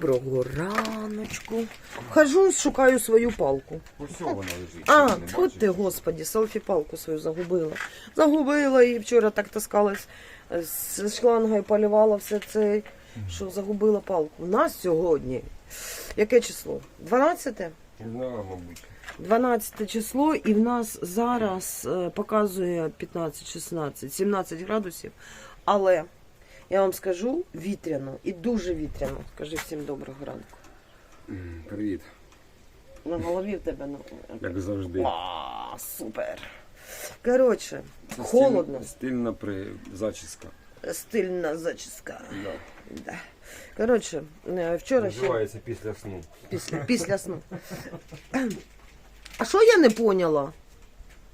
Доброго раночку. Хожу і шукаю свою палку. Ось вона лежить. А, от ти, господі, селфі палку свою загубила. Загубила і вчора так таскалась е, з шлангою полювала все це, що загубила палку. У нас сьогодні. Яке число? 12? Не знаю, мабуть. 12 число, і в нас зараз е, показує 15, 16, 17 градусів. Але я вам скажу вітряно і дуже вітряно. Скажи всім доброго ранку. Привіт. На голові в тебе ну, Як завжди. а, супер. Коротше, Це холодно, стиль- Стильна при... зачіска. стильна зачіска. Да. Да. Коротше, е, вчора ще Називається після сну. після, після сну. А що я не поняла?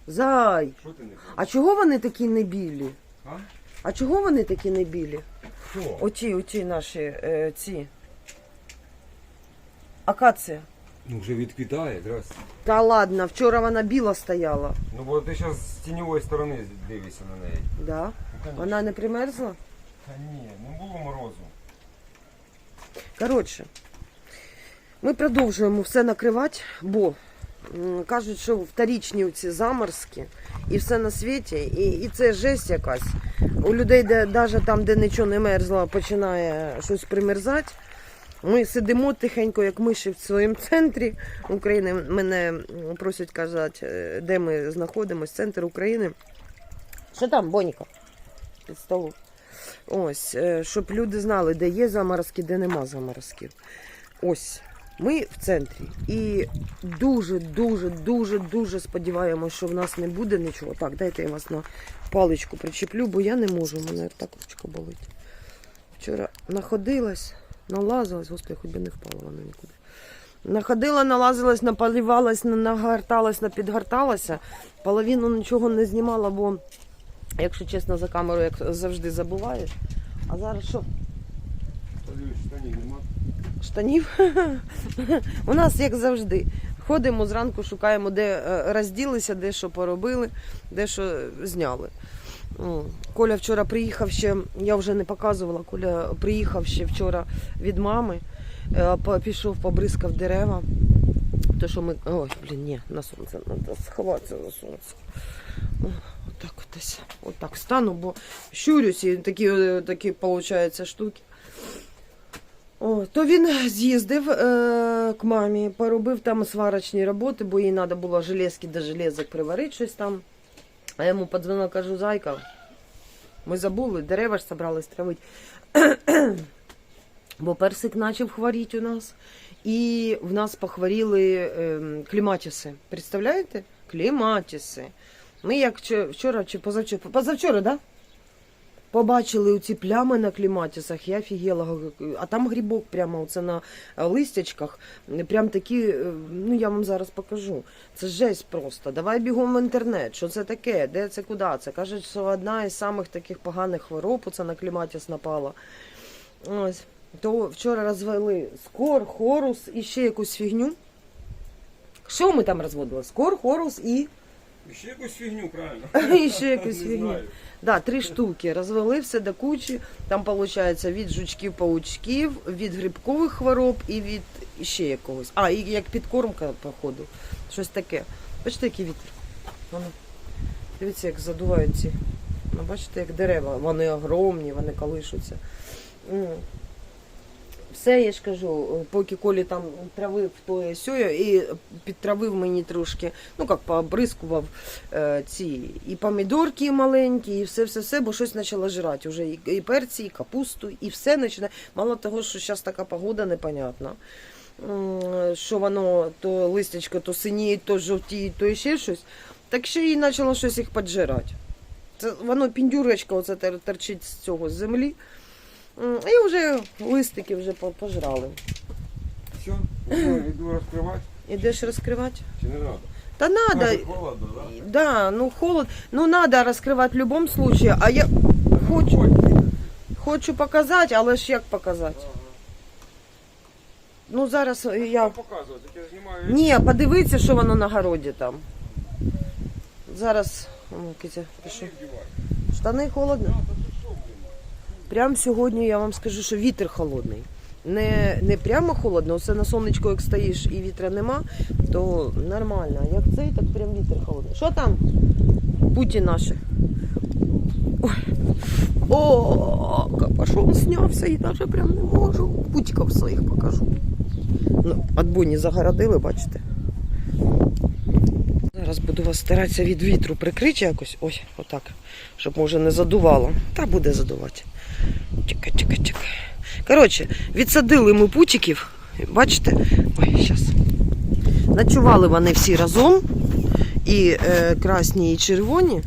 Зай, Що ти не а чого вони такі не білі? А? А чого вони такі не білі? Хто? Оті, оті наші е, ці. Акація. Ну вже відквітає, здрасте. Та ладно, вчора вона біла стояла. Ну бо ти зараз з тіньової сторони дивишся на неї. Да? Ну, конечно. Вона не примерзла? Та ні, не було морозу. Коротше, ми продовжуємо все накривати, бо кажуть, що вторічні ці заморозки і все на світі, і, і це жесть якась. У людей, де навіть там, де нічого не мерзло, починає щось примерзати. Ми сидимо тихенько, як миші в своєму центрі України. Мене просять казати, е, де ми знаходимося, центр України. Що там, Боніка? Під столом. Ось, е, щоб люди знали, де є заморозки, де нема заморозків. Ось, ми в центрі. І дуже, дуже, дуже, сподіваємося, що в нас не буде нічого. Так, дайте я вас на паличку причеплю, бо я не можу, у мене так ручка болить. Вчора находилась, налазилась, господи, хоч би не впала вона нікуди. Находила, налазилась, наполівалась, на- нагорталась, напідгорталася. Половину нічого не знімала, бо, якщо чесно, за камеру, як завжди забуваєш. А зараз що? Штанів У нас як завжди. Ходимо зранку, шукаємо, де е, розділися, де що поробили, де що зняли. Коля вчора приїхав ще, я вже не показувала, Коля приїхав ще вчора від мами, е, пішов, побризкав дерева. То, що ми. Ой, блін, ні, на сонце, треба сховатися на сонце. Отак от. Отак стану, бо щурюсь і такі, е, такі виходять штуки. О, то він з'їздив е, к мамі, поробив там сварочні роботи, бо їй треба було железки до железок приварити щось там. А я йому подзвонила, кажу, зайка, ми забули, дерева ж собрались травити. бо персик почав хворіти у нас. І в нас похворіли ем, кліматіси. Представляєте? Кліматіси. Ми як вчора чи позавчора, позавчора, да? Побачили оці плями на кліматісах, я офігела. А там грибок прямо оце на е, листячках. Прям такі, е, ну я вам зараз покажу. Це жесть просто. Давай бігом в інтернет. Що це таке? Де це куди? Це кажуть, що одна із самих таких поганих хвороб оце на кліматіс напала. Ось. То вчора розвели скор, хорус і ще якусь фігню. Що ми там розводили? Скор, хорус і, Ще якусь фігню, правильно? і ще якусь фігню. Да, три штуки. Розвели все до кучі. Там виходить від жучків, паучків, від грибкових хвороб і від ще якогось. А, і як підкормка, походу. Щось таке. Бачите, який вітер. Воно. Дивіться, як задувають ці. Ну, бачите, як дерева. Вони огромні, вони колишуться. Все, я ж кажу, поки Колі там травив то сьоє і підтравив мені трошки, ну як пообрискував е, ці і помідорки маленькі, і все, все, все, бо щось почало жрати. Уже і, перці, і капусту, і все починає. Мало того, що зараз така погода непонятна. Що воно то листячко, то синіє, то жовтіє, то ще щось. Так ще і почало щось їх поджирати. Це воно піндюрочка оце тер- торчить з цього з землі. І вже листики вже пожрали. Все, йду, розкривати. Ідеш розкривати? Чи не треба? Та надо. Холодно, да? Да, ну холод. Ну надо раскрывать в любом случае. А я хочу, хочу показати, але ж як показати? Ну зараз я. Я показувати, я знімаю. Ні, подивіться, що воно на городі там. Зараз. О, Китя, пішов. Штани холодно. Прям сьогодні я вам скажу, що вітер холодний. не, не прямо холодно, все на сонечку, як стоїш і вітра нема, то нормально. Як цей, так прям вітер холодний. Що там? Путі наші. О, капошон снявся і навіть прям не можу. Путіків своїх покажу. Ну, от загородили, бачите. Зараз буду вас старатися від вітру прикрити якось. Ось, отак. Щоб може не задувало. Та буде задувати. Чекай, чекай, чекай. Коротше, відсадили ми путіків. Бачите? Ой, зараз. Ночували вони всі разом. І е, красні, і червоні.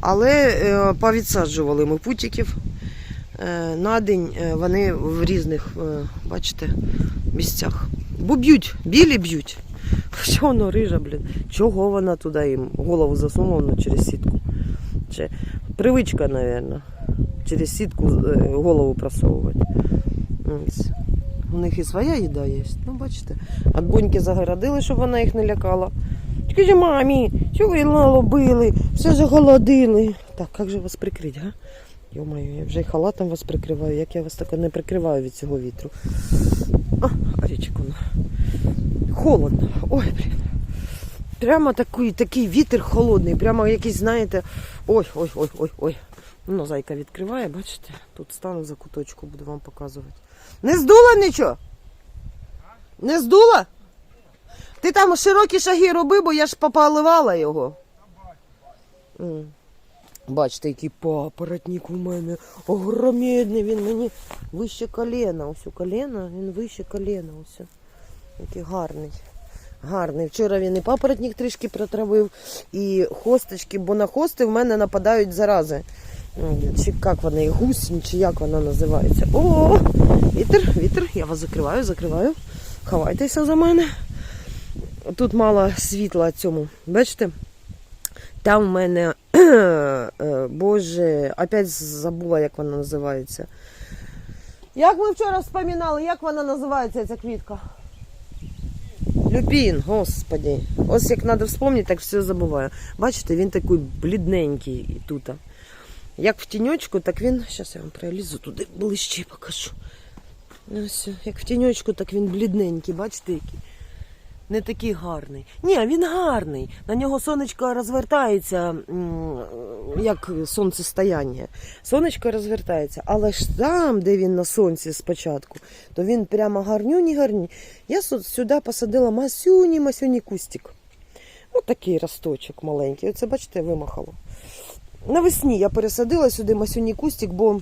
Але е, повідсаджували ми путіків. Е, на день е, вони в різних, е, бачите, місцях. Бо б'ють, білі б'ють. Що воно рижа, блін? Чого вона туди їм голову засунула ну, через сітку? Чи привичка, мабуть, через сітку е, голову просовувати. У них і своя їда є. Ну, бачите. От буньки загородили, щоб вона їх не лякала. Скажи, мамі, що ви лало били, все заголодили. Так, як же вас прикрити, га? Йо-моє, я вже й халатом вас прикриваю, як я вас так не прикриваю від цього вітру. А, а річку. Холодно. Ой, блін. Прямо такий, такий вітер холодний, прямо якийсь, знаєте, ой, ой, ой, ой, ой. Ну, зайка відкриває, бачите? Тут стану за куточку, буду вам показувати. Не здула нічого? Не здула? Ти там широкі шаги роби, бо я ж попаливала його. Бачите, який папоротник у мене. Огромедний він мені вище коліна. Ось у коліна, він вище коліна. Ось. Який гарний. Гарний. Вчора він і папоротник трішки протравив, і хосточки, бо на хости в мене нападають зарази. Чи як вона, і гусінь, чи як вона називається. О, вітер, вітер, я вас закриваю, закриваю. Ховайтеся за мене. Тут мало світла цьому. Бачите? Там в мене, е, боже, опять забула, як вона називається. Як ми вчора вспоминали, як вона називається ця квітка? Люпін, господи. Ось як треба вспомнити, так все забуваю. Бачите, він такий блідненький тут. Як в тіньочку, так він. Зараз я вам пролізу туди ближче покажу. Ось, як в тіньочку, так він блідненький, бачите, який. Не такий гарний. Ні, він гарний. На нього сонечко розвертається, як сонцестояння. Сонечко розвертається, але ж там, де він на сонці спочатку, то він прямо гарнюні гарні. Я сюди посадила масюні масюні кустик. Ось такий росточок маленький. Оце, бачите, вимахало. Навесні я пересадила сюди масюні кустик, бо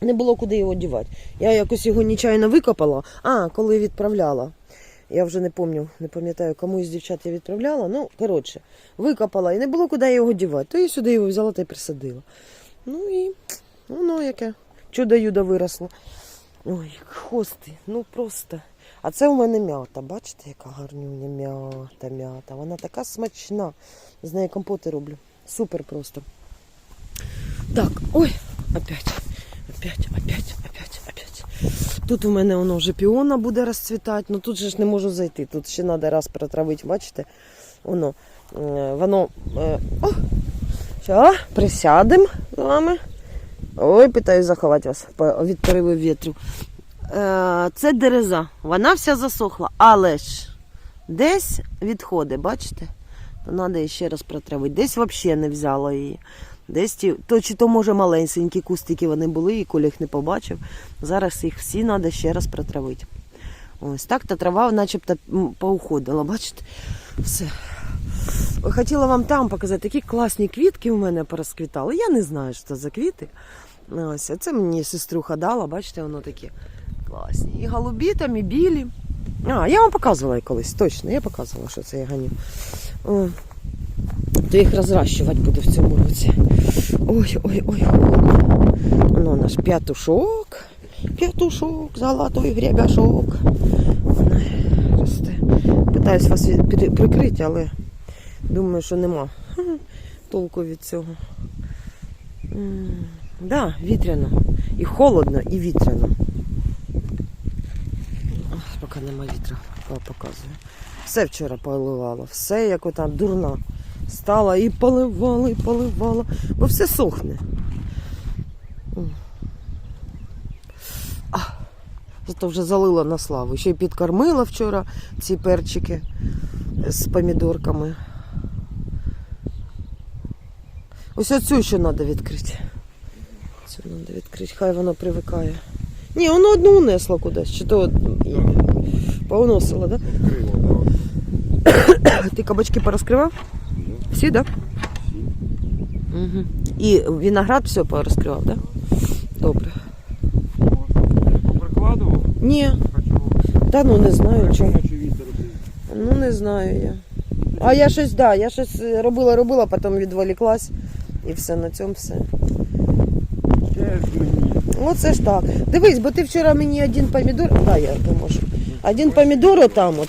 не було куди його дівати. Я якось його нечайно викопала, а коли відправляла. Я вже не пам'ятаю, не пам'ятаю, кому із дівчат я відправляла. Ну, коротше, викопала і не було куди його дівати. То я сюди його взяла та й присадила. Ну і воно яке. Чудо-юдо виросло. Ой, хости, ну просто. А це у мене м'ята. Бачите, яка гарнюня м'ята, м'ята. Вона така смачна. З неї компоти роблю. Супер просто. Так, ой, опять, опять, опять, опять. Тут у мене воно вже піона буде розцвітати, ну тут же ж не можу зайти. Тут ще треба раз протравити, бачите? Воно, е, воно. е, О! Що, присядемо з вами. Ой, питаю заховати вас від пориву вітру. Е, Це дереза. Вона вся засохла, але ж десь відходи, бачите? То треба ще раз протравити. Десь взагалі не взяла її. Десь ті, то чи то може маленькі кустики вони були, і Коля їх не побачив. Зараз їх всі треба ще раз протравити. Ось так та трава начебто поуходила, бачите? Все. Хотіла вам там показати, такі класні квітки у мене порозквітали. Я не знаю, що це за квіти. Ось, а це мені сеструха дала, бачите, воно такі класні. І голубі там, і білі. А, я вам показувала колись, точно, я показувала, що це я ганю. То їх розращувати буду в цьому році. Ой, ой, ой, холодно. Воно наш п'ятушок. П'ятушок, золотой гребешок. Воно. Питаюсь вас прикрити, але думаю, що нема толку від цього. М, Да, вітряно. І холодно, і вітряно. Поки нема вітра, показую. Все вчора поливала, все як ота дурна. Стала і поливала, і поливала, бо все сохне. Зато вже залила на славу. Ще й підкормила вчора ці перчики з помідорками. Ось оцю ще треба відкрити. Цю треба відкрити, хай воно привикає. Ні, воно одну унесло кудись. Чи то і повносило, так? Да? Ти кабачки порозкривав? Ну, Всі, так? Да? Угу. І виноград все порозкривав, так? Да? Добре. Поприкладував? Ні, та ну не знаю чого. Ну не знаю я. А я щось, да, я щось робила, робила, потім відволіклась і все, на цьому все. Оце ж так. Дивись, бо ти вчора мені один помідор. Да, я поможу. Один помідор отам от.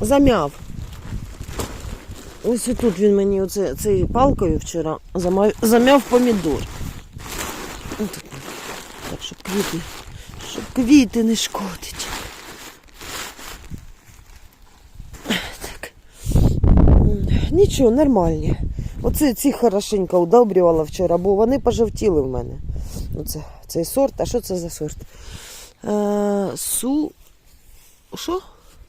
Замяв. Ось тут він мені цією палкою вчора замав, замяв помідор. Так, щоб квіти, щоб квіти не шкодить. Так. Нічого, нормальні. Оце ці хорошенько удобрювала вчора, бо вони пожовтіли в мене. Оце, цей сорт. А що це за сорт? Е, су. Що?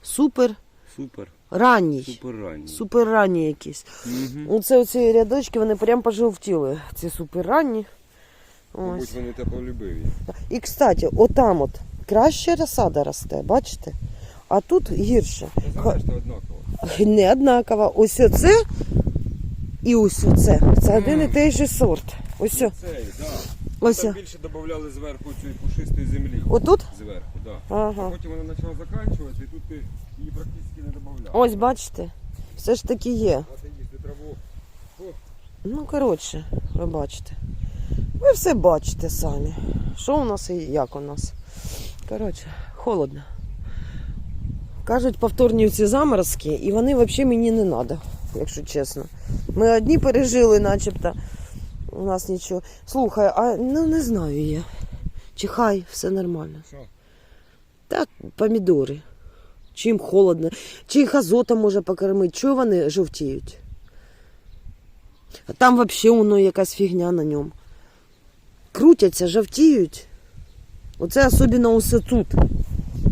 Супер Супер. Ранній. Супер ранній. Супер якийсь. Угу. Оце оці рядочки, вони прям пожовтіли. Ці супер ранні. Мабуть, Ось. вони теплолюбиві. І, кстати, отам от краще розсада росте, бачите? А тут гірше. Ти знаєш, це однаково. Не однаково. Ось оце і ось оце. Це один і той же сорт. Ось. о- Цей, да. Ось. Там о. більше додавали зверху цієї пушистої землі. Отут? Зверху. Да. Ага. Потім вона почала заканчуватися, і тут ти її практично не додавав. Ось бачите. Все ж таки є. Ну, коротше, ви бачите. Ви все бачите самі. Що у нас і як у нас. Коротше, холодно. Кажуть, повторні ці заморозки, і вони взагалі мені не треба, якщо чесно. Ми одні пережили, начебто. У нас нічого. Слухай, а ну не знаю я. Чи хай все нормально. Що? Та помідори. Чи їм холодно, чи їх азотом може покормити, чого вони жовтіють? А там взагалі воно якась фігня на ньому. Крутяться, жовтіють. Оце особливо усе тут.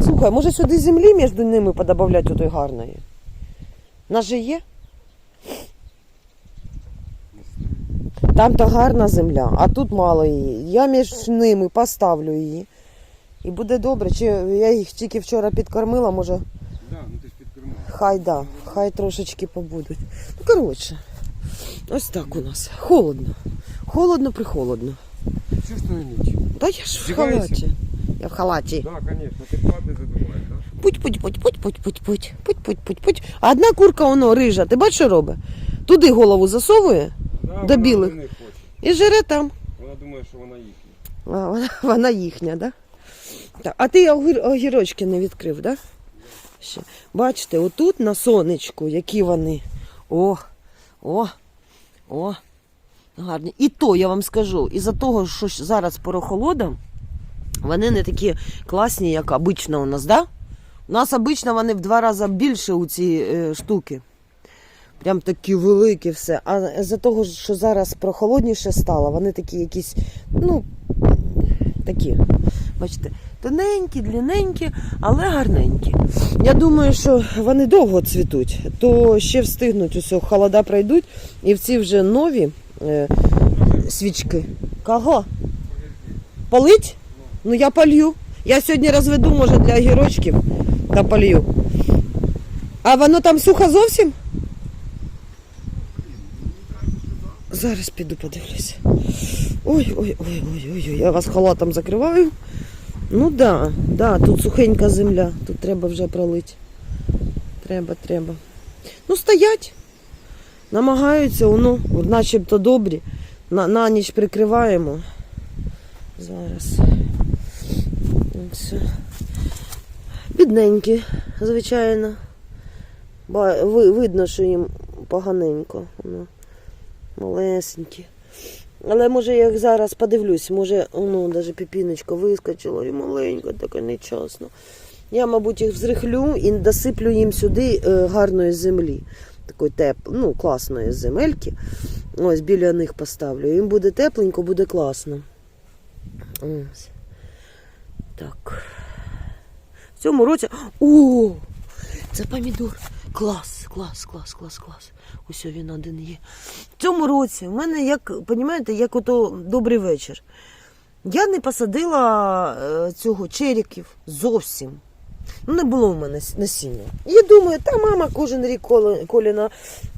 Слухай, може сюди землі між ними подобавляти отої гарної? Нас же є? Там то гарна земля, а тут мало її. Я між ними поставлю її. І буде добре. Чи я їх тільки вчора підкормила, може, Да, ну ти ж підкормив. хай да, хай трошечки побудуть. Ну, коротше, ось так у нас. Холодно. Холодно, прихолодно. Що ж ти на ніч? Та я ж в Вдягаєшся? халаті. Я в халаті. Так, да, звісно, ти спати задумаєш, так? Путь, путь, путь, путь, путь, путь, путь, путь, путь, путь, путь. А одна курка воно рижа. Ти бачиш, що робить? Туди голову засовує Да, До вона білих. до них хоче. і жере там. Вона думає, що вона їхня. А, вона, вона їхня, да? Так? А ти огір, огірочки не відкрив, да? Ще. Бачите, отут на сонечку, які вони. О, о, о, гарні. І то я вам скажу, із-за того, що зараз порохолода, вони не такі класні, як обично у нас, да? У нас обично вони в два рази більше у ці е, штуки. Прям такі великі все. А з-за того, що зараз прохолодніше стало, вони такі якісь, ну, такі, бачите, тоненькі, длинненькі, але гарненькі. Я думаю, що вони довго цвітуть, то ще встигнуть усе, холода пройдуть, і в ці вже нові е, свічки. Кого? Полить? Ну я полью. Я сьогодні розведу, може, для огірочків та полью. А воно там сухо зовсім? Зараз піду подивлюся. Ой, ой, ой, ой, ой, ой, я вас халатом закриваю. Ну да, да, тут сухенька земля, тут треба вже пролити. Треба, треба. Ну, стоять. Намагаються, воно, начебто добрі. На, на ніч прикриваємо. Зараз. Все. Бідненькі, звичайно. Ви, видно, що їм поганенько. Воно малесенькі. Але може я їх зараз подивлюсь, може, ну, навіть піпіночка вискочила і маленька, така нечасно. Я, мабуть, їх взрихлю і досиплю їм сюди е, гарної землі. Такої теп... ну, класної земельки. Ось біля них поставлю. Їм буде тепленько, буде класно. Ось. Так. В цьому році. О! Це помідор. Клас, клас, клас, клас, клас. Ось він один є. В цьому році в мене, як, розумієте, як ото добрий вечір. Я не посадила е, цього черіків зовсім. Ну, не було в мене насіння. Я думаю, та мама кожен рік Коліна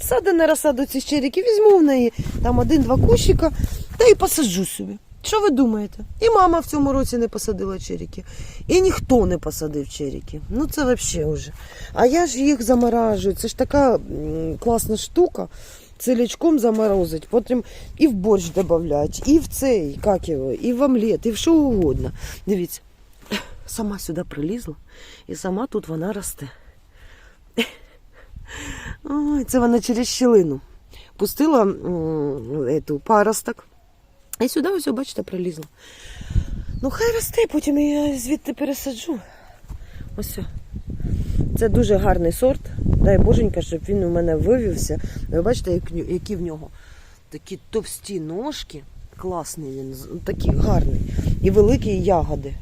саде на розсаду ці черіки, візьму в неї там один-два кущика та й посаджу собі. Що ви думаєте? І мама в цьому році не посадила черіки. І ніхто не посадив черіки. Ну це взагалі вже. А я ж їх заморажую. Це ж така класна штука. Цілячком заморозить, потім і в борщ додавати, і в цей, як його, і в омлет, і в що угодно. Дивіться, сама сюди прилізла, і сама тут вона росте. Ой, це вона через щілину. Пустила ету, паросток. І сюди ось, бачите, прилізла. Ну, хай росте, потім я звідти пересаджу. Ось. Це дуже гарний сорт. Дай боженька, щоб він у мене вивівся. Ви бачите, як- які в нього такі товсті ножки. Класний він, такий гарний. І великі ягоди.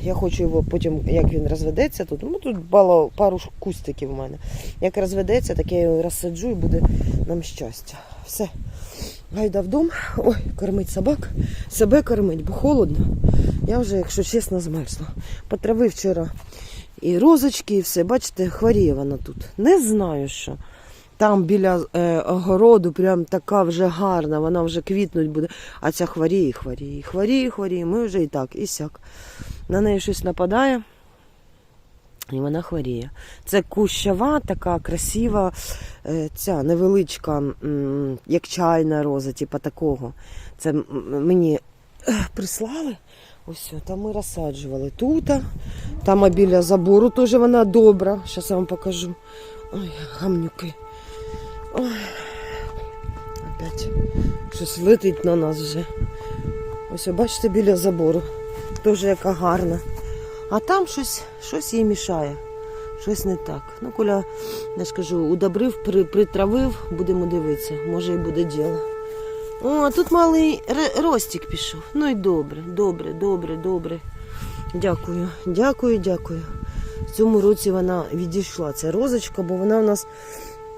Я хочу його потім, як він розведеться тут. Ну тут бало пару кустиків у мене. Як розведеться, так я його розсаджу і буде нам щастя. Все. Гайда вдома. Ой, кормить собак. Себе кормить, бо холодно. Я вже, якщо чесно, змерзла. Потравив вчора і розочки, і все. Бачите, хворіє вона тут. Не знаю що. Там біля е, огороду прям така вже гарна, вона вже квітнуть буде. А ця хворіє, хворіє, хворіє, хворіє. Ми вже і так, і сяк. На неї щось нападає. І вона хворіє. Це кущава, така красива, е, ця невеличка, як чайна роза, типу такого. Це мені е, прислали. Ось, там ми розсаджували тут. Там біля забору теж вона добра. Зараз я вам покажу. Ой, гамнюки. Ой. Опять щось летить на нас вже. Ось, бачите, біля забору. Теж яка гарна. А там щось, щось їй мішає. Щось не так. Ну, Коля, я ж кажу, удобрив, при, притравив, будемо дивитися, може і буде діло. О, тут малий ростик пішов. Ну і добре, добре, добре, добре. Дякую, дякую, дякую. В цьому році вона відійшла, ця розочка, бо вона у нас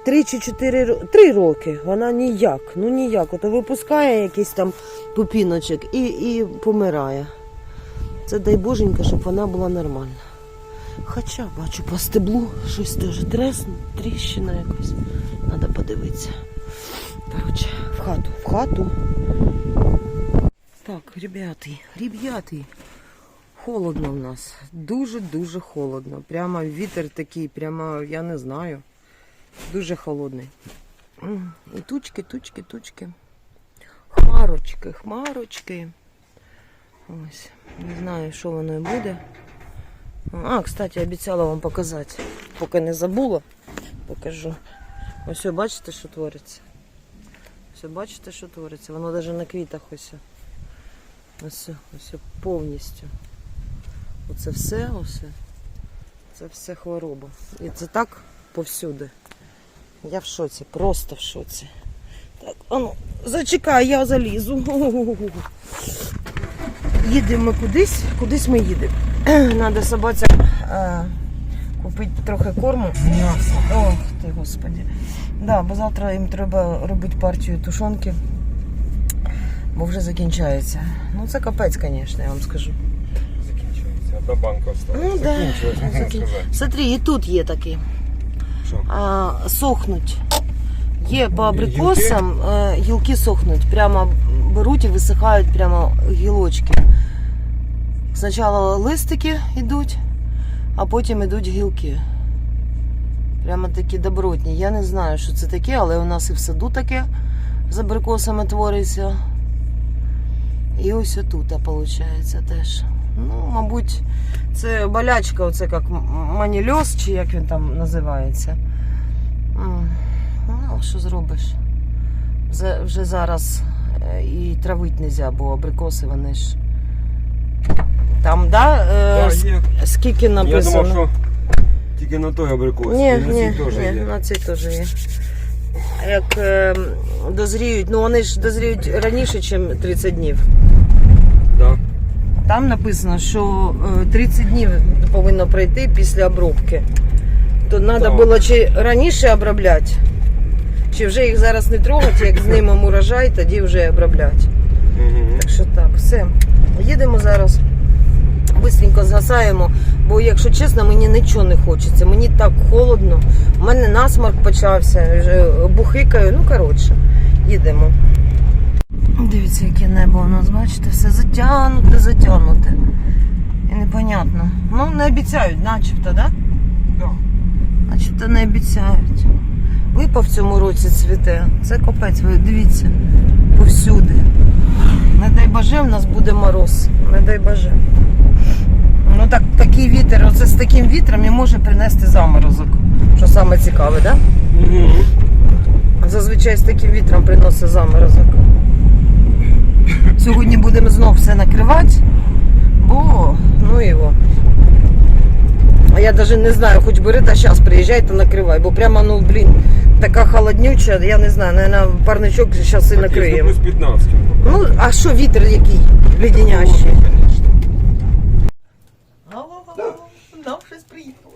3 чи 4 ро- три роки. Вона ніяк, ну ніяк. Ото випускає якийсь там пупіночок і, і помирає. Це дай боженька, щоб вона була нормальна. Хоча бачу по стеблу щось теж тресне, тріщина якась. Треба подивитися. Коротше, в хату, в хату. Так, ребята, ребята, холодно в нас. Дуже-дуже холодно. Прямо вітер такий, прямо, я не знаю. Дуже холодний. І тучки, тучки, тучки. Хмарочки, хмарочки. Ось. Не знаю, що воно і буде. А, кстати, обіцяла вам показати. Поки не забула, покажу. Ось бачите, що твориться. Ви бачите, що твориться. Воно навіть на квітах ось. Ось, ось повністю. Оце все, ось. Це все хвороба. І це так повсюди. Я в шоці, просто в шоці. Так, а ну, зачекай, я залізу. Їдемо ми кудись, кудись ми їдемо. Надо собаці е, купити трохи корму. Ох ти, господи. Да, бо завтра їм треба робити партію тушонки, бо вже закінчається. Ну це капець, звісно, я вам скажу. Закінчується. Одна банка осталась. Ну, да. Можна Закін- сказати. Смотри, і тут є такі. А, сохнуть. Є по абрикосам, е, гілки сохнуть. Прямо беруть і висихають прямо гілочки. Спочатку листики йдуть, а потім йдуть гілки. Прямо такі добротні. Я не знаю, що це таке, але у нас і в саду таке з абрикосами твориться. І ось отут, виходить, теж. Ну, мабуть, це болячка, оце як манільоз, чи як він там називається. Ну, що зробиш? Вже, зараз і травити не можна, бо абрикоси вони ж. Там, да? Е, Да, є. скільки Я написано? думав, що тільки на той абрикос. Ні, на ні, цій теж ні, є. на цій теж є. Як е, дозріють, ну вони ж дозріють раніше, ніж 30 днів. Да. Там написано, що е, 30 днів повинно пройти після обробки. То треба Так. було чи раніше обробляти, чи вже їх зараз не трогати, як знімемо урожай, тоді вже обробляти. Так що так, все. Їдемо зараз. Бистренько згасаємо, бо, якщо чесно, мені нічого не хочеться. Мені так холодно. У мене насморк почався, вже бухикаю. Ну, коротше, їдемо. Дивіться, яке небо у нас, бачите, все затягнуте, затягнуте. І непонятно. Ну, не обіцяють, начебто, так? Да? Да. Начебто не обіцяють. Липа в цьому році цвіте. Це капець, ви дивіться, повсюди. Не дай Боже, в нас буде мороз. Не дай Боже. Ну так, такий вітер, оце з таким вітром і може принести заморозок. Що саме цікаве, так? Да? Зазвичай з таким вітром приносить заморозок. Сьогодні будемо знов все накривати, бо ну його. А я даже не знаю, хоч бери та зараз приїжджай та накривай, бо прямо, ну блін, така холоднюча, я не знаю, наверное, парничок зараз і накриємо. Плюс 15. Ну, а що вітер який? Леденящий. алло, Нам щось приїхало.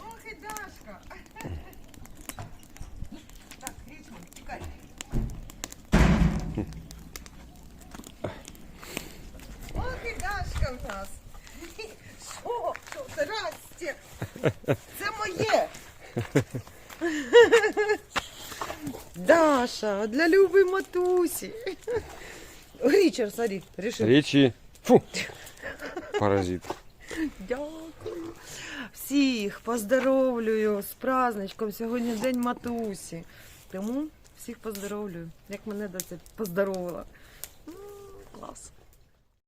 Ох і Дашка. Так, Річман, тікай. Ох і Дашка в нас. Що? Що? Здрасте. Це моє. Даша, для Люби матусі. Річард, смотри, рішив. Речи. Фу. Паразит. Дякую. Всіх поздоровлюю з праздничком. Сьогодні день матусі. Тому всіх поздоровлюю. Як мене досить поздоровила. М, Клас.